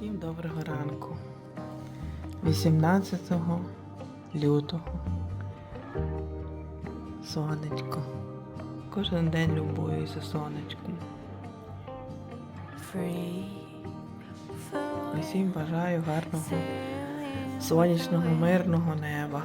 Всім доброго ранку. 18 лютого. Сонечко. Кожен день любуюся сонечком. Усім бажаю гарного сонячного, мирного неба.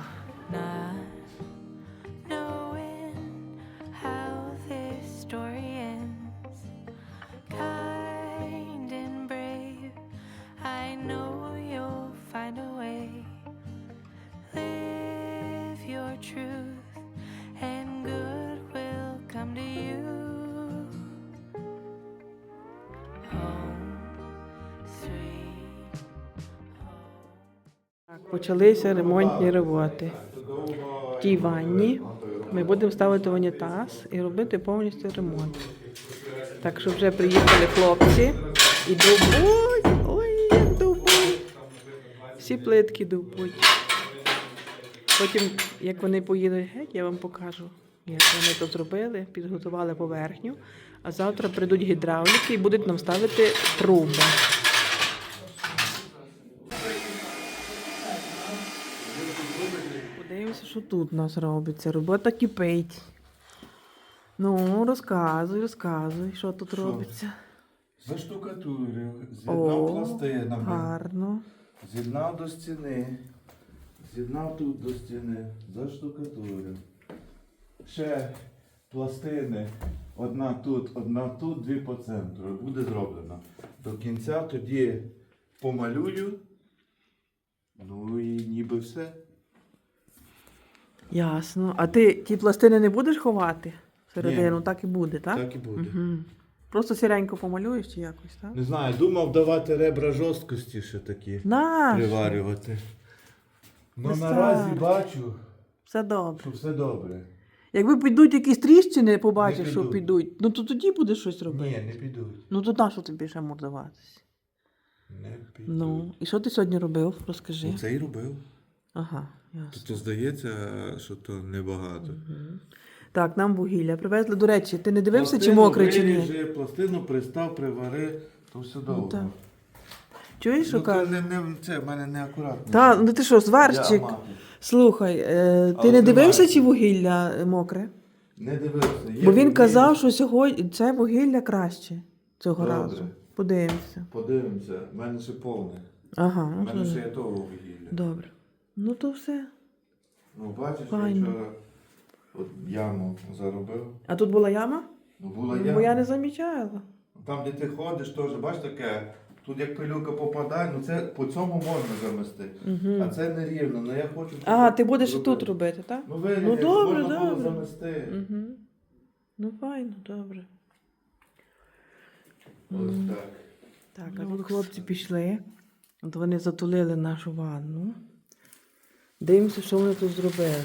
Почалися ремонтні роботи. В тій ванні ми будемо ставити унітаз і робити повністю ремонт. Так що вже приїхали хлопці і довбуть. Ой, як довбуть. Всі плитки довбуть. Потім, як вони поїдуть геть, я вам покажу, як вони то зробили, підготували поверхню. А завтра прийдуть гідравліки і будуть нам ставити труби. Подивимося, що тут у нас робиться. Робота кипить. Ну, розказуй, розказуй, що тут робиться. Заштукатурив, з'єднав пластинами, гарно. з'єднав до стіни, з'єднав тут до стіни, заштукатурив. Ще пластини, одна тут, одна тут, дві по центру. Буде зроблено. До кінця тоді помалюю. Ну і ніби все. Ясно. А ти ті пластини не будеш ховати всередину? Так і буде, так? Так і буде. Угу. Просто сіренько помалюєш чи якось, так? Не знаю, думав давати ребра жорсткості ще такі. Наш! Приварювати. Ну наразі так. бачу, Все добре. що все добре. Якби підуть якісь тріщини, побачиш, Не що підуть. підуть, ну то тоді будеш щось робити. Ні, не підуть. Ну то на що тобі ще мордуватися? Не підуть. Ну, і що ти сьогодні робив? Розкажи. Оце і робив. Ага, ясно. Тобто здається, що то небагато. Так, нам вугілля привезли. До речі, ти не дивився, чи мокре, чи ні? Виріжи, пластину пристав, привари, то все довго. так. Чуєш, що Ну, кажу? це, не, не, це в мене не акуратно. Та, ну ти що, зварщик? Я. Слухай, е, ти Але не дивився, чи вугілля е, мокре? Не дивився. Є Бо він вугілля. казав, що сьогодні це вугілля краще цього Добре. разу. Подивимося. Подивимося, в мене ще повне. Ага, В ну, мене ще є того вугілля. добре. Ну то все. Ну, бачиш, Файно. я вчора от яму заробив. А тут була яма? Ну, була Бо я не замічала. Там, де ти ходиш, теж, бачиш таке, тут як пилюка попадає, ну це по цьому можна замести. Угу. А це не рівно, ну я хочу. А, щоб ти будеш і тут робити, так? Ну, вирівняй, Ну, щоб добре, можна було добре. замести. Угу. Ну, файно, добре. Ось так. Так, а тут хлопці пішли. От вони затулили нашу ванну. Дивимося, що вони тут зробили.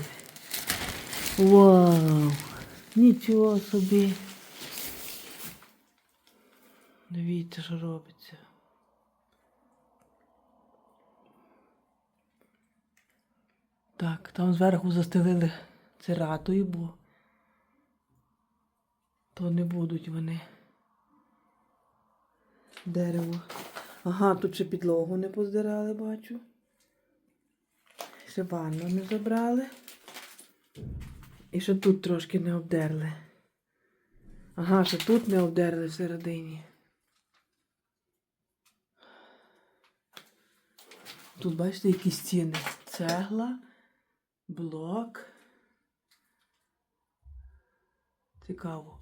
Вау! Нічого собі. Дивіться, що робиться. Так, там зверху застелили циратою, бо то не будуть вони дерево. Ага, тут ще підлогу не поздирали, бачу. Ще ванну не забрали. І ще тут трошки не обдерли. Ага, ще тут не обдерли всередині. Тут, бачите, які стіни. Цегла, блок. Цікаво.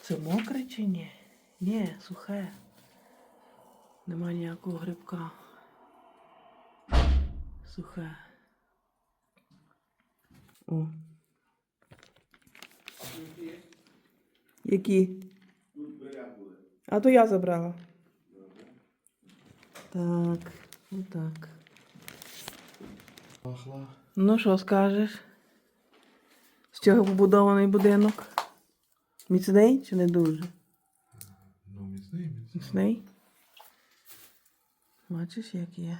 Це мокре чи ні? Ні, сухе. Нема ніякого грибка. Сухе. О. Які? А то я забрала. Так, отак. Пахла. Ну що скажеш? З чого побудований будинок? Міцний чи не дуже? Ну, міцний, міцний. Міцний? Бачиш, як є.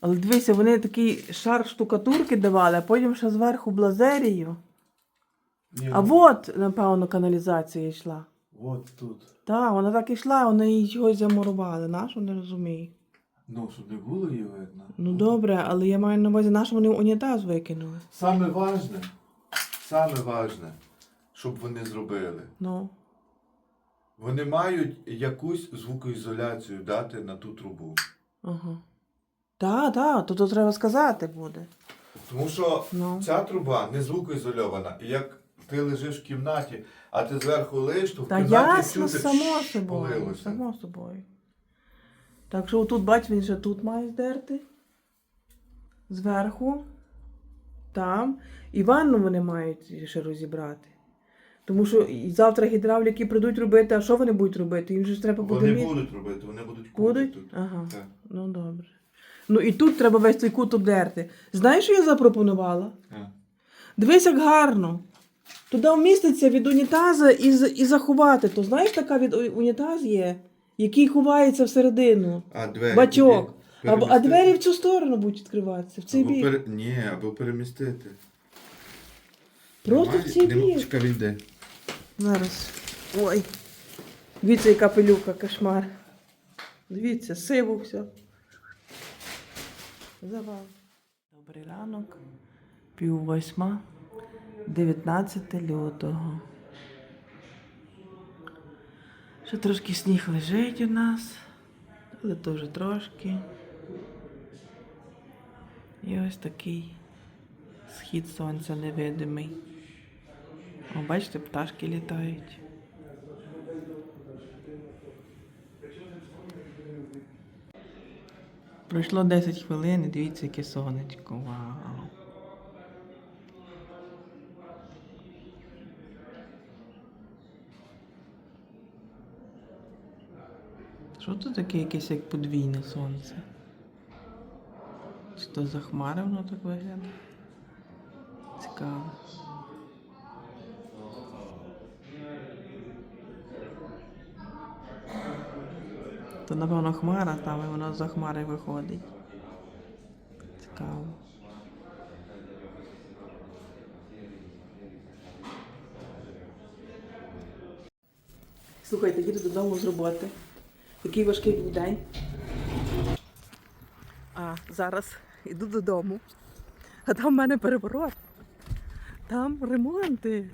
Але дивися, вони такий шар штукатурки давали, а потім ще зверху блазерію. Ні, А ну, от, напевно, каналізація йшла. От тут. Так, вона так ішла, вони її чогось замурували. Нашу не розумію. Ну, щоб не було її видно. Ну добре, але я маю на увазі, нашу вони унітаз викинули. Саме важне, саме важне, щоб вони зробили. Ну. Вони мають якусь звукоізоляцію дати на ту трубу. Ага. Так, так, то, то треба сказати буде. Тому що Ну. ця труба не звукоізольована. І як ти лежиш в кімнаті, а ти зверху лиш, то в Та кімнаті ясно, чути само «шш» собою. полилося. Само собою. Так що отут, бач, він ще тут має здерти. Зверху. Там. І ванну вони мають ще розібрати. Тому що і завтра гідравліки прийдуть робити, а що вони будуть робити? Їм же ж треба буде Вони міти. будуть робити, вони будуть кути Будуть? тут. Ага. Так. Ну добре. Ну і тут треба весь цей кут обдерти. Знаєш, що я запропонувала? Так. Дивись, як гарно. Туди вміститься від унітаза і, і заховати. То знаєш, така від унітаз є, який ховається всередину. А двері. Бачок. А, а двері в цю сторону будуть відкриватися, в цей Або бік. пере- Ні, або перемістити. Просто Немає- в цей нема- бік. Чекай, йде. Зараз. Ой. Дивіться, яка пилюка, кошмар. Дивіться, сиво все. Завал. Добрий ранок. Пів восьма. 19 лютого. Ще трошки сніг лежить у нас, але вже трошки. І ось такий схід сонця невидимий. О, бачите, пташки літають. Пройшло 10 хвилин і дивіться, яке сонечко. Вау. Що тут таке якесь як подвійне сонце? Чи то за воно так виглядає? Цікаво. То, напевно, хмара там, і воно за хмари виходить. Цікаво. Слухайте, їду додому з роботи. Такий важкий був день. А зараз йду додому. А там в мене переворот. Там ремонти.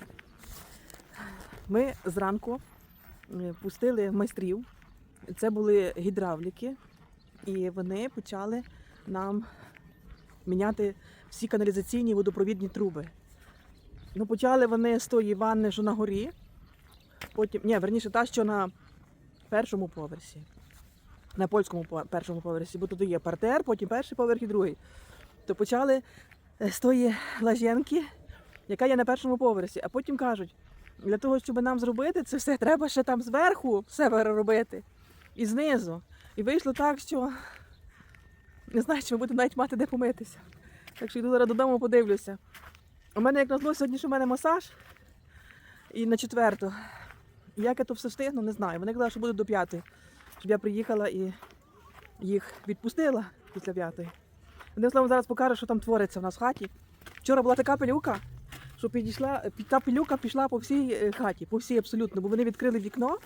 Ми зранку е, пустили майстрів. Це були гідравліки, і вони почали нам міняти всі каналізаційні водопровідні труби. Ну, почали вони з тої ванни, що на горі, потім, ні, верніше, та, що на першому поверсі. На польському першому поверсі, бо тут є партер, потім перший поверх і другий. То почали е, з тої лаженки, яка є на першому поверсі, а потім кажуть, для того, щоб нам зробити це все, треба ще там зверху все переробити. І знизу. І вийшло так, що не знаю, чи ми будемо навіть мати де помитися. Так що йду зараз додому, подивлюся. У мене, як назло, сьогодні ж у мене масаж і на четверту. Як я то все встигну, не знаю. Вони казали, що буде до п'ятої, щоб я приїхала і їх відпустила після п'ятої. Одним словом, зараз покажу, що там твориться в нас в хаті. Вчора була така пилюка, що підійшла, пі- та пилюка пішла по всій е, хаті, по всій абсолютно, бо вони відкрили вікно,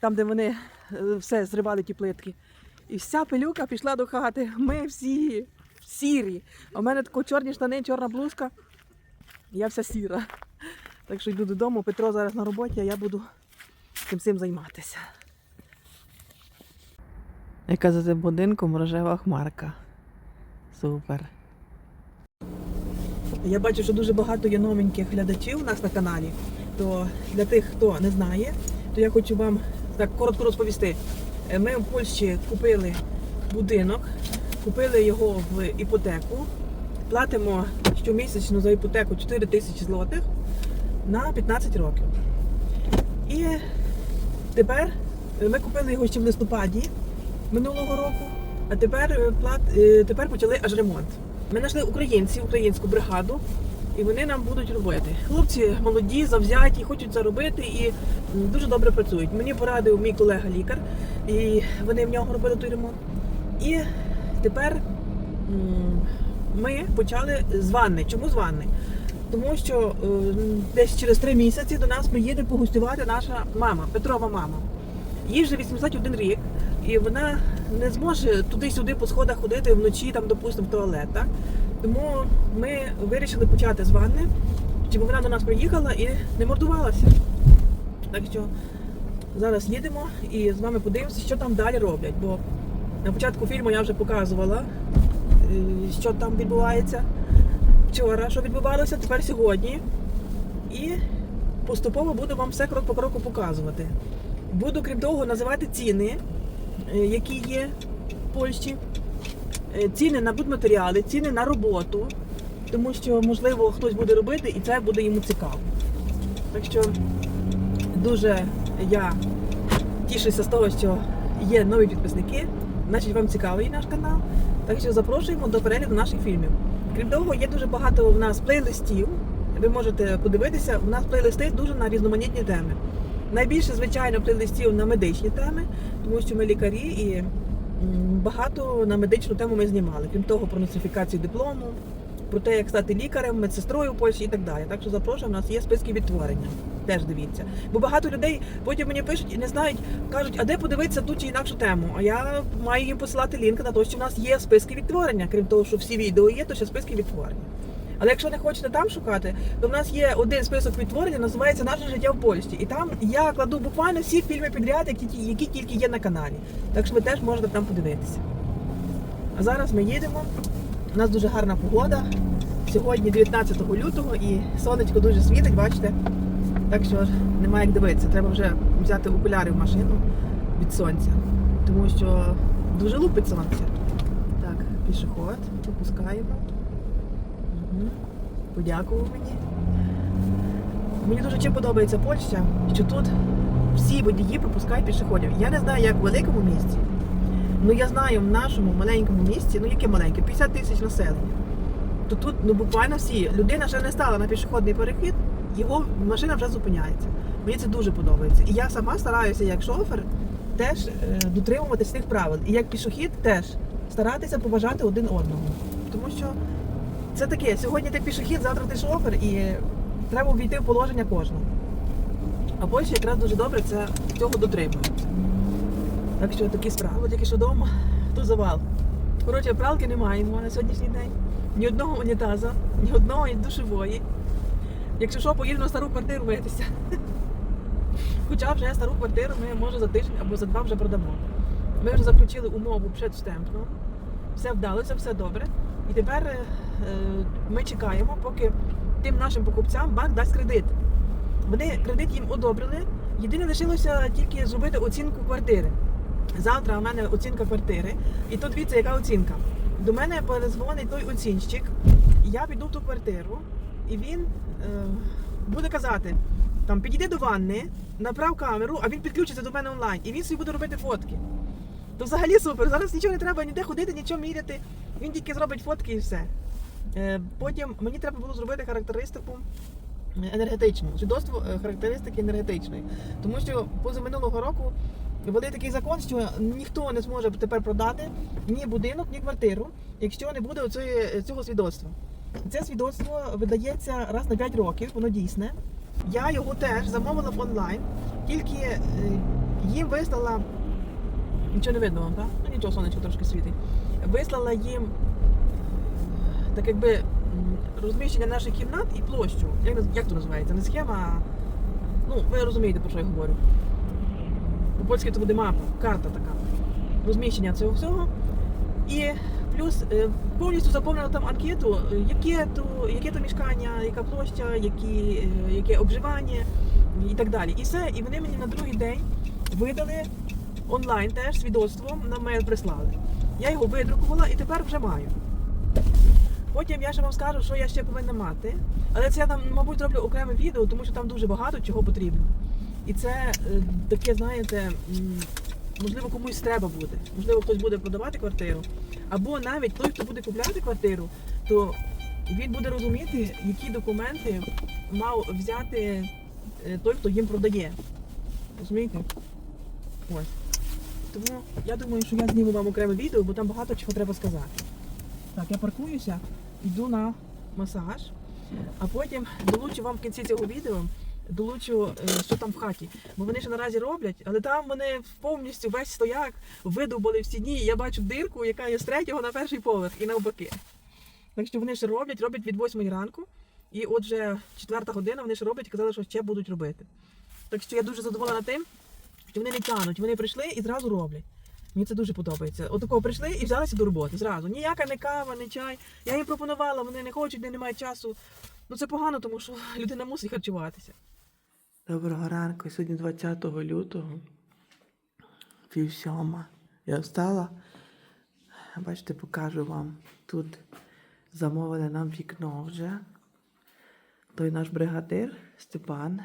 там, де вони е, все зривали ті плитки. І вся пилюка пішла до хати. Ми всі сірі. В мене тако чорні штани, чорна блузка. Я вся сіра. Так що йду додому. Петро зараз на роботі, а я буду цим всім займатися. Яка за цим будинком рожева хмарка. Супер. Я бачу, що дуже багато є новеньких глядачів у нас на каналі. То для тих, хто не знає, то я хочу вам так коротко розповісти. Е, Ми в Польщі купили будинок, купили його в іпотеку, платимо щомісячно за іпотеку 4 тисячі злотих на 15 років. І тепер е, ми купили його ще в листопаді минулого року, а тепер, е, е, тепер почали аж ремонт. Ми знайшли українців, українську бригаду, і вони нам будуть робити. Хлопці молоді, завзяті, хочуть заробити і дуже добре працюють. Мені порадив мій колега лікар, і вони в нього робили той ремонт. І тепер ми почали з ванни. Чому з ванни? тому що е, десь через три місяці до нас приїде погостювати наша мама, Петрова мама. Їй вже 81 рік, і вона не зможе туди-сюди по сходах ходити вночі, там, допустимо, в туалет. Так? Тому ми вирішили почати з ванни, щоб вона до нас приїхала і не мордувалася. Так що зараз їдемо і з вами подивимося, що там далі роблять. Бо на початку фільму я вже показувала, е, що там відбувається вчора, що відбувалося, тепер сьогодні. І поступово буду вам все крок по кроку показувати. Буду, крім того, називати ціни, е, які є в Польщі, ціни на будматеріали, ціни на роботу, тому що, можливо, хтось буде робити і це буде йому цікаво. Так що дуже я тішуся з того, що є нові підписники, значить вам цікавий наш канал. Так що запрошуємо до перегляду наших фільмів. Крім того, є дуже багато в нас плейлистів. Ви можете подивитися, у нас плейлисти дуже на різноманітні теми. Найбільше, звичайно, плейлистів на медичні теми, тому що ми лікарі і багато на медичну тему ми знімали. Крім того, про нострифікацію диплому, про те, як стати лікарем, медсестрою в Польщі і так далі. Так що запрошую, у нас є списки відтворення. Теж дивіться. Бо багато людей потім мені пишуть і не знають, кажуть, а де подивитися ту чи інакшу тему. А я маю їм посилати лінк на те, що в нас є списки відтворення. Крім того, що всі відео є, то ще списки відтворення. Але якщо не хочете там шукати, то в нас є один список відтворення, називається Наше життя в Польщі. І там я кладу буквально всі фільми підряд, які, які тільки є на каналі. Так що ви теж можете там подивитися. А зараз ми їдемо. У нас дуже гарна погода. Сьогодні 19 лютого і сонечко дуже світить, бачите. Так що немає як дивитися. Треба вже взяти окуляри в машину від сонця. Тому що дуже лупить сонце. Так, пішоход, пропускаємо. Подякував мені. Мені дуже чим подобається Польща, що тут всі водії пропускають пішоходів. Я не знаю, як в великому місті. Ну я знаю, в нашому маленькому місті, ну яке маленьке, 50 тисяч населення. То тут ну буквально всі. Людина ще не стала на пішохідний перехід, його машина вже зупиняється. Мені це дуже подобається. І я сама стараюся, як шофер, теж е, дотримуватись цих правил. І як пішохід теж старатися поважати один одного. Тому що це таке, сьогодні ти пішохід, завтра ти шофер, і треба ввійти в положення кожного. А Польща якраз дуже добре це цього дотримується. Так що такі справи. Тільки що вдома, то завал. Коротше, пралки немає на сьогоднішній день. Ні одного унітаза, ні одного ні душової. Якщо що, поїдемо на стару квартиру митися. Хоча вже стару квартиру ми може за тиждень або за два вже продамо. Ми вже заключили умову перед штемпом. Все вдалося, все добре. І тепер е, ми чекаємо, поки тим нашим покупцям банк дасть кредит. Вони кредит їм одобрили. Єдине лишилося тільки зробити оцінку квартири. Завтра у мене оцінка квартири. І тут дивіться, яка оцінка. До мене перезвонить той оцінщик, я піду в ту квартиру, і він е, буде казати: там підійди до ванни, направ камеру, а він підключиться до мене онлайн, і він собі буде робити фотки. То взагалі супер. Зараз нічого не треба ніде ходити, нічого міряти. Він тільки зробить фотки і все. Е, потім мені треба було зробити характеристику енергетичну, свідоцтво е, характеристики енергетичної. Тому що позаминулого року ввели такий закон, що ніхто не зможе тепер продати ні будинок, ні квартиру, якщо не буде цього свідоцтва. Це свідоцтво видається раз на 5 років, воно дійсне. Я його теж замовила в онлайн, тільки е, їм вислала. Нічого не видно вам, так? Ну нічого, сонечко трошки світить. Вислала їм так якби розміщення наших кімнат і площу. Як, як то називається? Не схема, а ну, ви розумієте, про що я говорю. По-польськи це буде мапа, карта така. Розміщення цього всього. І плюс е, повністю заповнила там анкету, е, яке то, яке то мішкання, яка площа, які, е, яке обживання і так далі. І все. І вони мені на другий день видали онлайн теж свідоцтво на мейл прислали. Я його видрукувала і тепер вже маю. Потім я ще вам скажу, що я ще повинна мати. Але це я там, мабуть, зроблю окреме відео, тому що там дуже багато чого потрібно. І це е, таке, знаєте, можливо, комусь треба буде. Можливо, хтось буде продавати квартиру. Або навіть той, хто буде купляти квартиру, то він буде розуміти, які документи мав взяти е, той, хто їм продає. Розумієте? Ось. Тому я думаю, що я зніму вам окреме відео, бо там багато чого треба сказати. Так, я паркуюся, йду на масаж. А потім долучу вам в кінці цього відео, долучу, е, що там в хаті. Бо вони ще наразі роблять, але там вони повністю весь стояк видовбали в стіні. І я бачу дирку, яка є з третього на перший поверх і навпаки. Так що вони ще роблять, роблять від 8 ранку. І отже, четверта година вони ще роблять і казали, що ще будуть робити. Так що я дуже задоволена тим, що вони не тянуть, вони прийшли і зразу роблять. Мені це дуже подобається. Отако прийшли і взялися до роботи зразу. Ніяка не кава, не чай. Я їм пропонувала, вони не хочуть, вони не мають часу. Ну це погано, тому що людина мусить харчуватися. Доброго ранку, сьогодні 20 лютого, пів сьома. Я встала. Бачите, покажу вам. Тут замовили нам вікно вже. Той наш бригадир Степан.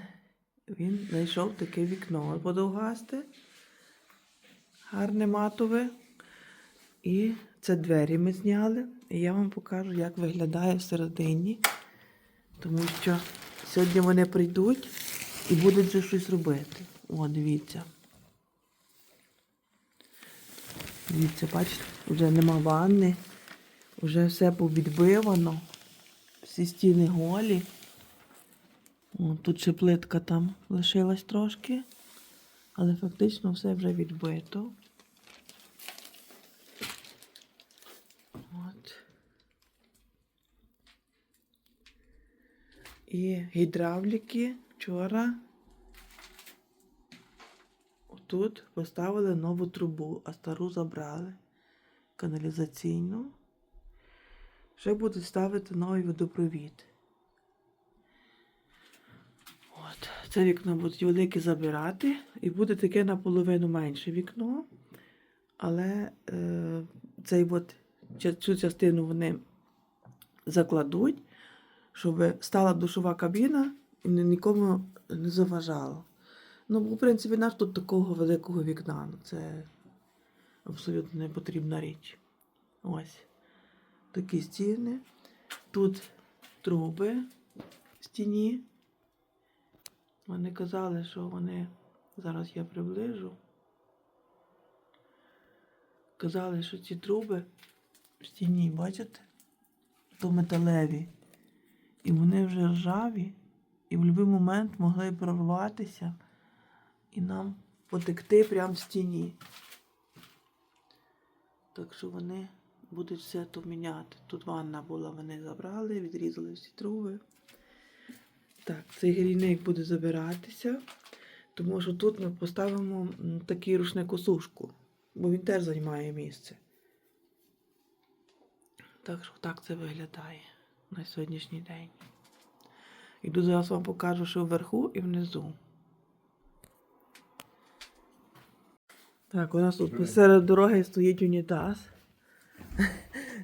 Він знайшов таке вікно подовгасте, гарне матове. І це двері ми зняли. І я вам покажу, як виглядає всередині. Тому що сьогодні вони прийдуть і будуть вже щось робити. О, дивіться. Дивіться, бачите, вже нема ванни, вже все повідбивано, всі стіни голі. О, тут ще плитка там лишилась трошки, але фактично все вже відбито. От. І гідравліки вчора тут поставили нову трубу, а стару забрали каналізаційну. Ще будуть ставити новий водопровід. От. Це вікно будуть велике забирати, і буде таке наполовину менше вікно. Але е, цей от, цю частину вони закладуть, щоб стала душова кабіна і нікому не заважало. Ну, в принципі, нас тут такого великого вікна. Ну, це абсолютно не потрібна річ. Ось. Такі стіни. Тут труби в стіні. Вони казали, що вони. Зараз я приближу. Казали, що ці труби в стіні, бачите? То металеві. І вони вже ржаві, і в будь-який момент могли прорватися і нам потекти прямо в стіні. Так що вони будуть все то міняти. Тут ванна була, вони забрали, відрізали всі труби. Так, цей грійник буде забиратися, тому що тут ми поставимо такий рушник-осушку, бо він теж займає місце. Так що так це виглядає на сьогоднішній день. Іду зараз вам покажу, що вверху і внизу. Так, у нас тут посеред дороги стоїть унітаз.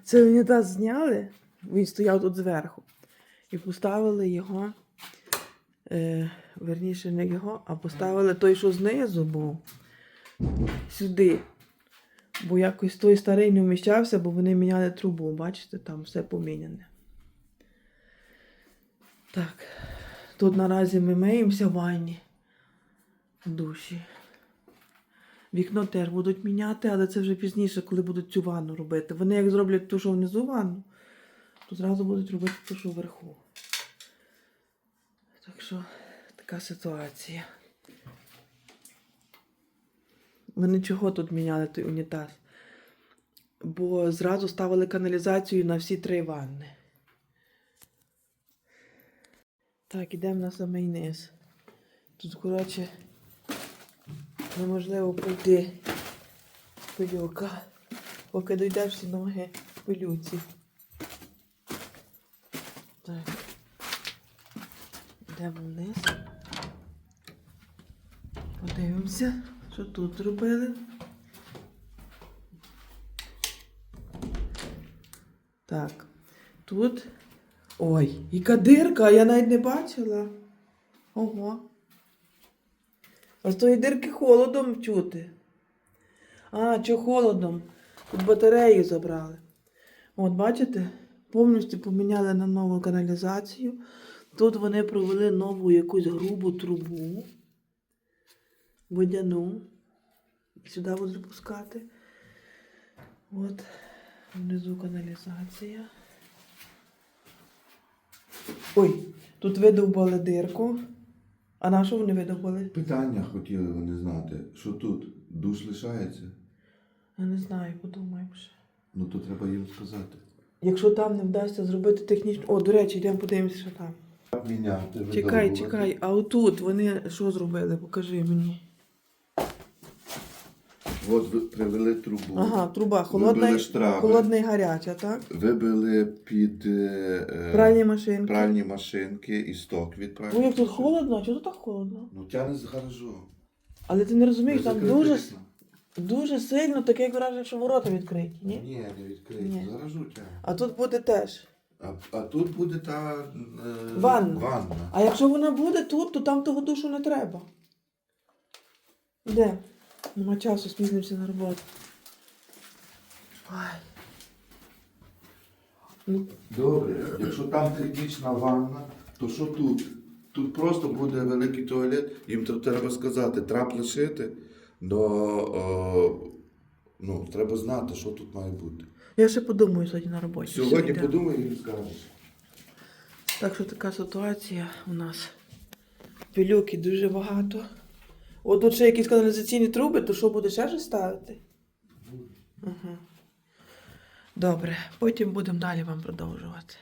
Цей унітаз зняли, він стояв тут зверху. І поставили його, е, верніше, не його, а поставили той, що знизу був, сюди. Бо якось той старий не вміщався, бо вони міняли трубу. Бачите, там все поміняне. Так, тут наразі ми миємося в ванні душі. Вікно теж будуть міняти, але це вже пізніше, коли будуть цю ванну робити. Вони як зроблять ту, що внизу ванну, то зразу будуть робити ту, що вверху. Так що така ситуація. Вони чого тут міняли той унітаз? Бо зразу ставили каналізацію на всі три ванни. Так, ідемо на самий низ. Тут, коротше, неможливо пройти пилюка, поки дійдеш всі ноги пилюці. Так. Йдемо вниз. Подивимося, що тут зробили. Так, тут. Ой, яка дирка, я навіть не бачила. Ого. А з тої дирки холодом чути. А, що холодом? Тут батареї забрали. От, бачите? Повністю поміняли на нову каналізацію. Тут вони провели нову якусь грубу трубу. Водяну. Сюди будуть пускати. От, внизу каналізація. Ой, тут видовбали дирку. А на що вони видовбали? Питання хотіли вони знати, що тут душ лишається. Я не знаю, подумаємо ще. Ну то треба їм сказати. Якщо там не вдасться зробити технічну. О, до речі, йдемо подивимося, що там. Міняти. Чекай, чекай, а отут вони що зробили? Покажи мені. От привели трубу. Ага, труба холодна, і- штраби. холодна і гаряча, так? Вибили під е, е, Пральні машинки. пральні машинки і сток від пральних Ой, як тут холодно, а чого тут так холодно? Ну тягне з гаражу. Але ти не розумієш, там Закрити дуже, дуже сильно таке враження, що ворота відкриті, ні? Ні, не відкриті. Ні. З гаражу тягне. А тут буде теж. А, а тут буде та е, Ванна. ванна. А якщо вона буде тут, то там того душу не треба. Де? Нема часу, спізнимося на роботу. Ай. Ну, Добре, якщо там технічна ванна, то що тут? Тут просто буде великий туалет, їм тр- треба сказати, трап лишити, но о, ну, треба знати, що тут має бути. Я ще подумаю сьогодні на роботі. Сьогодні подумай і скажеш. Так що така ситуація у нас. Пилюки дуже багато. От тут ще якісь каналізаційні труби, то що буде ще щось ставити? Угу. Добре, потім будемо далі вам продовжувати.